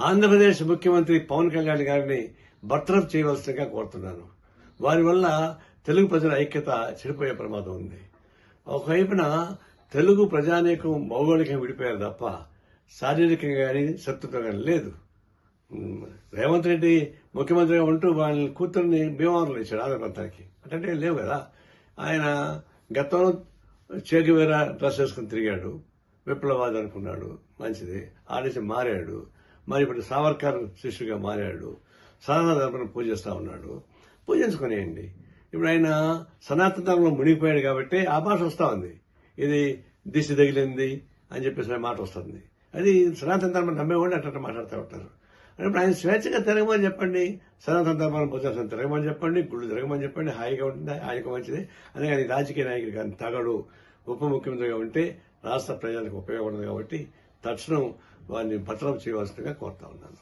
ఆంధ్రప్రదేశ్ ముఖ్యమంత్రి పవన్ కళ్యాణ్ గారిని బర్తరఫ్ చేయవలసిందిగా కోరుతున్నాను. వారి వల్ల తెలుగు ప్రజల ఐక్యత చెడిపోయే ప్రమాదం ఉంది. ఒకవైపున తెలుగు ప్రజానీకం భౌగోళికంగా విడిపోయారు తప్ప శారీరకంగా కానీ శత్రుత్వం కానీ లేదు. రేవంత్ రెడ్డి ముఖ్యమంత్రిగా ఉంటూ వాళ్ళ కూతుర్ని భీమవరంలో ఇచ్చాడు ఆంధ్ర ప్రాంతానికి. అంటే లేవు కదా. ఆయన గతంలో చేకివేర డ్రెస్ వేసుకుని తిరిగాడు. విప్లవాది అనుకున్నాడు. మంచిది. ఆడేసి మారాడు. మరి ఇప్పుడు సావర్కర్ శిష్యుగా మారాడు. సనాతన ధర్మను పూజిస్తూ ఉన్నాడు. పూజించుకునేయండి ఇప్పుడు ఆయన సనాతన ధర్మంలో మునిగిపోయాడు కాబట్టి ఆ భాష వస్తూ ఉంది. ఇది దిశ తగిలింది అని చెప్పేసి మాట వస్తుంది. అది సనాతన ధర్మం నమ్మేవాళ్ళు అట్లా మాట్లాడుతూ ఉంటారు. ఇప్పుడు ఆయన స్వేచ్ఛగా తిరగమని చెప్పండి. సనాతన ధర్మాన్ని భుజాసం తిరగమని చెప్పండి. గుళ్ళు తిరగమని చెప్పండి. హాయిగా ఉంటుంది? ఆయనకు మంచిది. అందుకని రాజకీయ నాయకుడు కానీ తగడు ఉప ముఖ్యమంత్రిగా ఉంటే రాష్ట్ర ప్రజలకు ఉపయోగపడదు కాబట్టి తక్షణం వారిని భద్రం చేయవలసిందిగా కోరుతా ఉన్నాను.